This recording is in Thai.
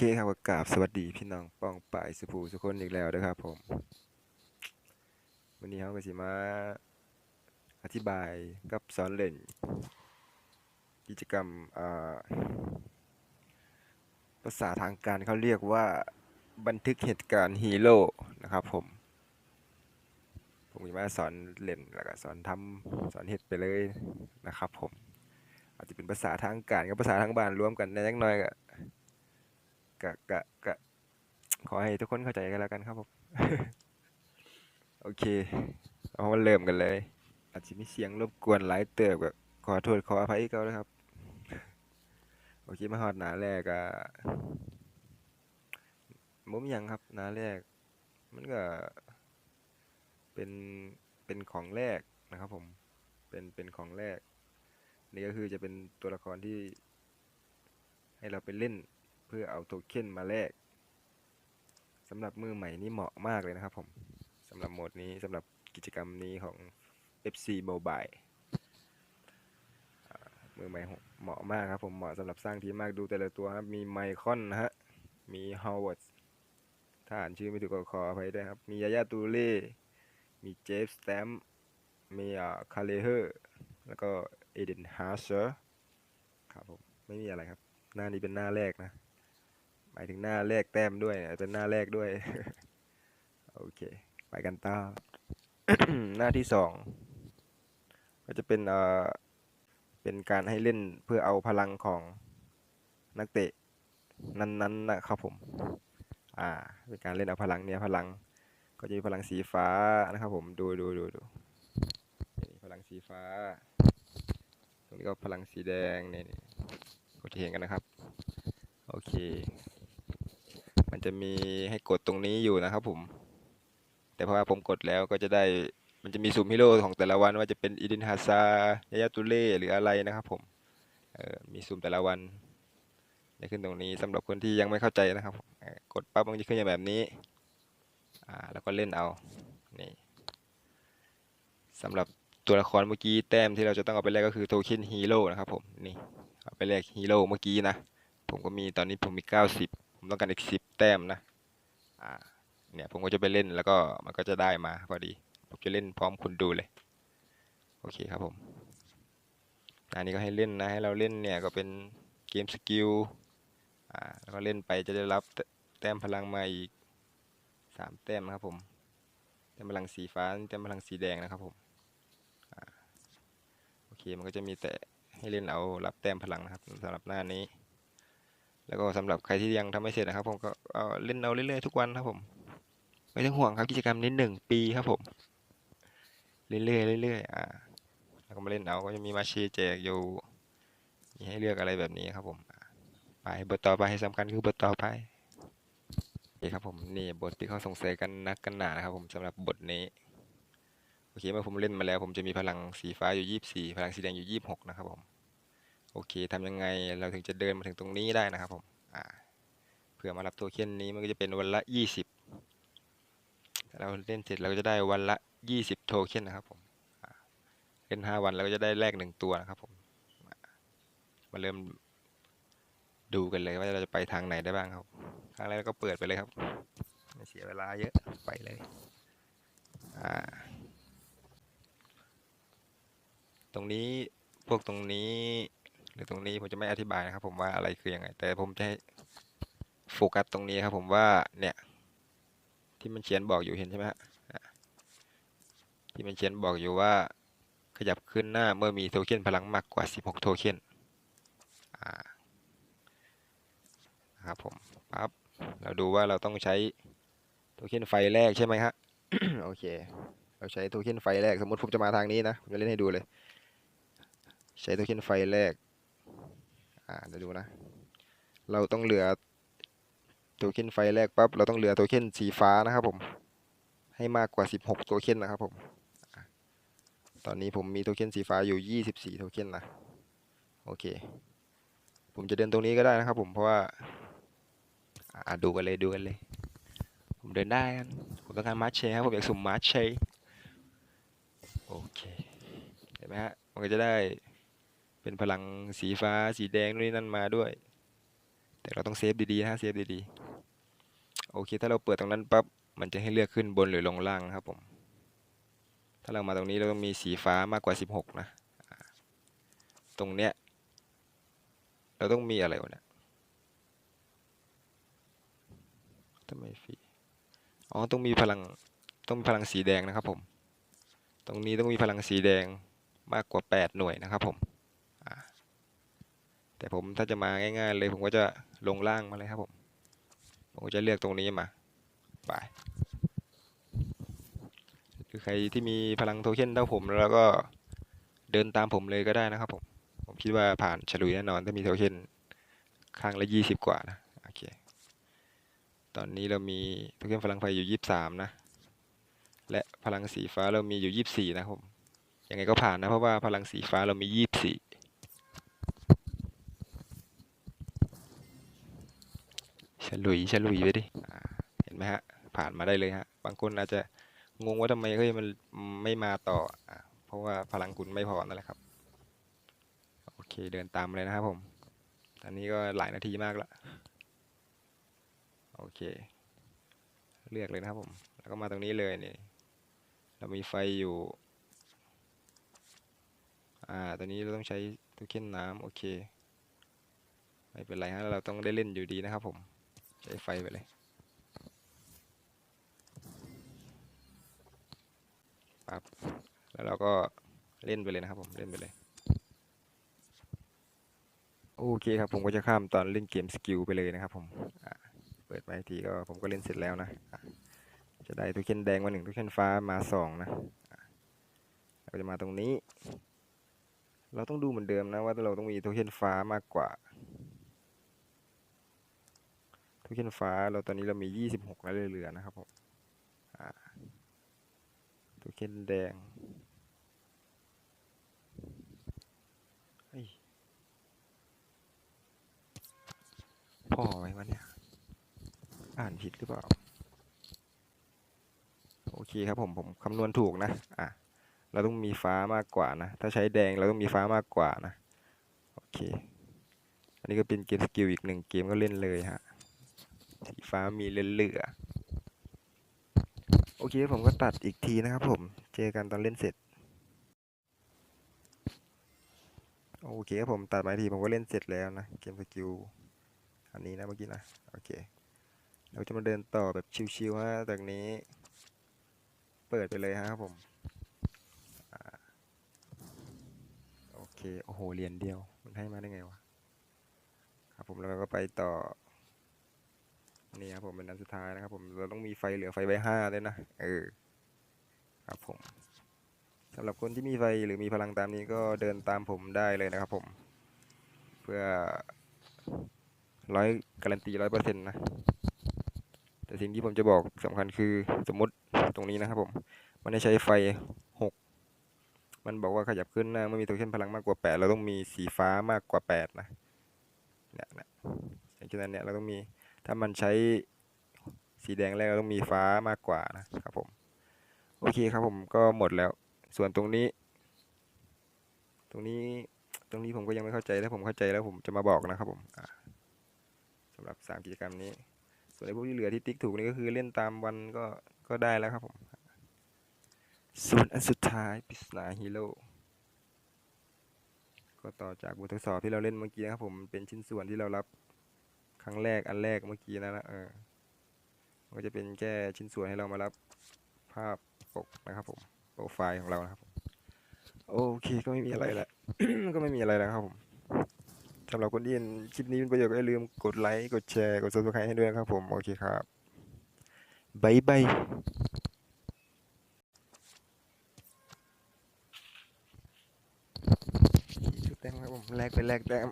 เคครับกราบสวัสดีพี่น้องป้องป่ายสุภูสุคนอีกแล้วนะครับผมวันนี้เขาก็สิมาอธิบายกับสอนเล่น กิจกรรมภาษาทางการเขาเรียกว่าบันทึกเหตุการณ์ฮีโร่นะครับผม ผมจะมาสอนเล่นแล้วก็สอนทำสอนเฮ็ดไปเลยนะครับผม อาจจะเป็นภาษาทางการกับภาษาทางบ้านรวมกันในยักหน้อยก็ กะกะกะขอให้ทุกคนเข้าใจกันแล้วกันครับผม โอเค เอามาเริ่มกันเลย อาจจะมีเสียงรบกวนหลายเติบก็ขอโทษขออภัยเขานะครับ โอเคมาฮอดหนาแรกอะมุมยังครับหนาแรก มันก็ เป็นเป็นของแรกนะครับผม เป็นเป็นของแรก นี่ก็คือจะเป็นตัวละครที่ให้เราไปเล่น เพื่อเอาโทเค็นมาแลกสำหรับมือใหม่นี่เหมาะมากเลยนะครับผมสำหรับโหมดนี้สำหรับกิจกรรมนี้ของ FC Mobile มือใหม่เหมาะมากครับผมเหมาะสำหรับสร้างทีมมากดูแต่ละตัวครับมีไมคอนนะฮะมีฮาวเวิร์ดถ้าอ่านชื่อไม่ถูกก็ขออภัยด้วยครับ มียายาตูเล่มีเจฟสแตมมีอ่าคาเลเฮอร์แล้วก็เอเดนฮาร์เซอร์ครับผม ไม่มีอะไรครับ หน้านี้เป็นหน้าแรกนะายถึงหน้าแรกแต้มด้วยนะเป็นหน้าแรกด้วย โอเค ไปกันต่อหน้าที่สองก็จะเป็นเอ่อเป็นการให้เล่นเพื่อเอาพลังของนักเตะ นั้นๆนะครับผม อ่า เป็นการเล่นเอาพลังเนี่ยพลัง ก็จะมีพลังสีฟ้านะครับ ผมดูดูดูดูพลังสีฟ้า ตรงนี้ก็พลังสีแดงนี่นี่ก็จะเห็นกันนะครับ โอเค มันจะมีให้กดตรงนี้อยู่นะครับผม แต่พราะว่าผมกดแล้วก็จะได้มันจะมีซูมฮีโร่ของแต่ละวันว่าจะเป็นอีดินฮาซายายาตุเล่หรืออะไรนะครับผมเออมีซูมแต่ละวันจะขึ้นตรงนี้สำหรับคนที่ยังไม่เข้าใจนะครับ กดปั๊บมันจะขึ้นอย่างแบบนี้อ่าแล้วก็เล่นเอานี่สำหรับตัวละครเมื่อกี้แต้มที่เราจะต้องเอาไปแลกก็คือโทเค็นฮีโร่นะครับผมนี่เอาไปแลกฮีโร่เมื่อกี้นะผมก็มีตอนนี้ผมมี 90 ผมต้องการอีก10แต้มนะอ่าเนี่ยผมก็จะไปเล่นแล้วก็มันก็จะได้มาพอดี ผมจะเล่นพร้อมคุณดูเลย โอเคครับผมอันนี้ก็ให้เล่นนะให้เราเล่นเนี่ยก็เป็นเกมสกิลอ่าแล้วก็เล่นไปจะได้รับแต้มพลังมาอีก3แต้มนะครับผมแต้มพลังสีฟ้าแต้มพลังสีแดงนะครับผมโอเคมันก็จะมีแต่ให้เล่นเอารับแต้มพลังนะครับสำหรับหน้านี้ แล้วก็สำหรับใครที่ยังทำไม่เสร็จนะครับ ผมก็เล่นเอาเรื่อยๆทุกวันครับผม ไม่ต้องห่วงครับกิจกรรมนี้หนึ่งปีครับผม เรื่อยๆเรื่อยๆอ่าแล้วก็มาเล่นเอาก็จะมีมาเชแจกอยู่มีให้เลือกอะไรแบบนี้ครับผมไปบทต่อไปให้สำคัญคือบทต่อไปโอเคครับผมนี่บทที่เขาสงสัยกันนักกันหนานะครับ ผมสำหรับบทนี้โอเคเมื่อผมเล่นมาแล้ว ผมจะมีพลังสีฟ้าอยู่ยี่สิบสี่พลังสีแดงอยู่ยี่สิบหกนะครับผม โอเคทำยังไงเราถึงจะเดินมาถึงตรงนี้ได้นะครับผมเพื่อมารับโทเค็นนี้มันก็จะเป็นวันละยี่สิบเราเล่นเสร็จเราก็จะได้วันละยี่สิบโทเค็นนะครับผมเล่นห้าวันเราก็จะได้แลกหนึ่งตัวนะครับผมมาเริ่มดูกันเลยว่าเราจะไปทางไหนได้บ้างครับครั้งแรกก็เปิดไปเลยครับไม่เสียเวลาเยอะไปเลยตรงนี้พวกตรงนี้ หรือตรงนี้ผมจะไม่อธิบายนะครับ ผมว่าอะไรคือยังไง แต่ผมจะให้โฟกัสตรงนี้ครับ ผมว่าเนี่ย ที่มันเขียนบอกอยู่เห็นใช่ไหมฮะที่มันเขียนบอกอยู่ว่าขยับขึ้นหน้าเมื่อมีโทเค็นพลังมากกว่า 16 โทเค็นนะครับผมปั๊บเราดูว่าเราต้องใช้โทเค็นไฟแรกใช่ไหมฮะโอเค เราใช้โทเค็นไฟแรกสมมติผมจะมาทางนี้นะผมจะเล่นให้ดูเลย ใช้โทเค็นไฟแรก อ่าเดี๋ยวดูนะ เราต้องเหลือโทเค็นไฟแรกปั๊บเราต้องเหลือโทเค็นสีฟ้านะครับผม ให้มากกว่า 16โทเค็นนะครับผมตอนนี้ผมมีโทเค็นสีฟ้าอยู่ 24โทเค็นนะโอเค ผมจะเดินตรงนี้ก็ได้นะครับ ผมเพราะว่าอ่าดูกันเลยดูกันเลย ผมเดินได้กันผมต้องการมาร์ชเชครับผมอยากสุ่มมาร์ชเชโอเคเห็นไหมฮะมันก็จะได้ เป็นพลังสีฟ้าสีแดงนู่นนี่นั่นมาด้วย แต่เราต้องเซฟดีๆนะเซฟดีๆ โอเค ถ้าเราเปิดตรงนั้นปั๊บ มันจะให้เลือกขึ้นบนหรือลงล่างนะครับผม ถ้าเรามาตรงนี้เราต้องมีสีฟ้ามากกว่า 16 นะ ตรงเนี้ย เราต้องมีอะไรวะเนี่ยทำไมฟรี อ๋อ ต้องมีพลัง ต้องมีพลังสีแดงนะครับผม ตรงนี้ต้องมีพลังสีแดงมากกว่า 8 หน่วยนะครับผม แต่ผมถ้าจะมาง่าย ๆ เลยผมก็จะลงล่างมาเลยครับผม ผมก็จะเลือกตรงนี้มาไปคือใครที่มีพลังโทเค็นเท่าผมแล้วก็เดินตามผมเลยก็ได้นะครับ ผม ผมคิดว่าผ่านฉลุยแน่นอนถ้ามีโทเค็นข้างละยี่สิบกว่านะโอเคตอนนี้เรามีโทเค็นพลังไฟอยู่ยี่สิบสามนะ และพลังสีฟ้าเรามีอยู่ยี่สิบสี่นะครับผมยังไงก็ผ่านนะเพราะว่าพลังสีฟ้าเรามียี่สิบสี่ ฉลุยฉลุยไปดิเห็นไหมฮะ ผ่านมาได้เลยฮะ บางคนอาจจะงงว่าทำไมเฮ้ยมันไม่มาต่ออเพราะว่าพลังคุณไม่พอนั่นแหละครับ โอเคเดินตามเลยนะครับผมตอนนี้ก็หลายนาทีมากแล้วโอเค เลือกเลยนะครับผม แล้วก็มาตรงนี้เลยนี่ เรามีไฟอยู่ อ่าตอนนี้เราต้องใช้โทเค็นน้ำโอเค ไม่เป็นไรฮะ เราต้องได้เล่นอยู่ดีนะครับผม ใช้ไฟไปเลย ปั๊บ แล้วเราก็เล่นไปเลยนะครับผม เล่นไปเลย โอเคครับผมก็จะข้ามตอนเล่นเกมสกิลไปเลยนะครับผม เปิดไปทีก็ผมก็เล่นเสร็จแล้วนะ จะได้ทุกเคนแดงมาหนึ่งทุกเคนฟ้ามาสองนะอะเราจะมาตรงนี้ เราต้องดูเหมือนเดิมนะว่าเราต้องมีโทเค็นฟ้ามากกว่า โทเค็นฟ้าเราตอนนี้เรามียี่สิบหกแล้วเหลือๆนะครับผมอ่าโทเค็นแดงเฮ้ยพอไหมวะเนี่ย อ่านผิดหรือเปล่า โอเคครับผมผมคำนวณถูกนะ อะ เราต้องมีฟ้ามากกว่านะ ถ้าใช้แดงเราต้องมีฟ้ามากกว่านะ โอเค อันนี้ก็เป็นเกมสกิลอีกหนึ่งเกมก็เล่นเลยฮะ สีฟ้ามีเหลือโอเคผมก็ตัดอีกทีนะครับผม เจอกันตอนเล่นเสร็จ โอเคครับผมตัดมาอีกทีผมก็เล่นเสร็จแล้วนะ เกมสกิลอันนี้นะเมื่อกี้นะ โอเค เราจะมาเดินต่อแบบชิวๆฮะจากนี้ เปิดไปเลยฮะครับผม โอเค โอ้โหเหรียญเดียว มันให้มาได้ไงวะ ครับผมแล้วเราก็ไปต่อ นี่ครับผมเป็นอันสุดท้ายนะครับ ผมเราต้องมีไฟเหลือไฟไว้ห้าด้วยนะเออครับผมสำหรับคนที่มีไฟหรือมีพลังตามนี้ก็เดินตามผมได้เลยนะครับ ผม เพื่อร้อยการันตีร้อยเปอร์เซ็นต์นะแต่สิ่งที่ผมจะบอกสำคัญคือสมมติตรงนี้นะครับ ผม มันได้ใช้ไฟหกมันบอกว่าขยับขึ้นหน้าเมื่อมีโทเค็นพลังมากกว่าแปดเราต้องมีสีฟ้ามากกว่าแปดนะเนี่ยนะอย่างเช่นนั้นเนี่ยเราต้องมี ถ้ามันใช้สีแดงแรกเราต้องมีฟ้ามากกว่านะครับผม โอเคครับผมก็หมดแล้ว ส่วนตรงนี้ ตรงนี้ตรงนี้ผมก็ยังไม่เข้าใจถ้าผมเข้าใจแล้วผมจะมาบอกนะครับผมอ่าสำหรับสามกิจกรรมนี้ ส่วนไอ้พวกที่เหลือที่ติ๊กถูกนี่ก็คือเล่นตามวันก็ก็ได้แล้วครับผมส่วนอันสุดท้ายปริศนาฮีโร่ก็ต่อจากบททดสอบที่เราเล่นเมื่อกี้นะครับผมเป็นชิ้นส่วนที่เรารับ รั้งแรกอันแรกเมื่อกี้นะนะเออมันก็จะเป็นแค่ชิ้นส่วนให้เรามารับภาพปกนะครับผมโปรไฟล์ของเรานะครับโอเคก็ไม่มีอะไรละก็ไม่มีอะไรแล้วครับผมสำหรับคนที่เห็นคลิปนี้เป็นประโยชน์ก็อย่าลืมกดไลค์กดแชร์กด subscribe ให้ด้วยนะครับผมโอเคครับบายบายชุดแต้มครับผมแลกไปแลกแต้ม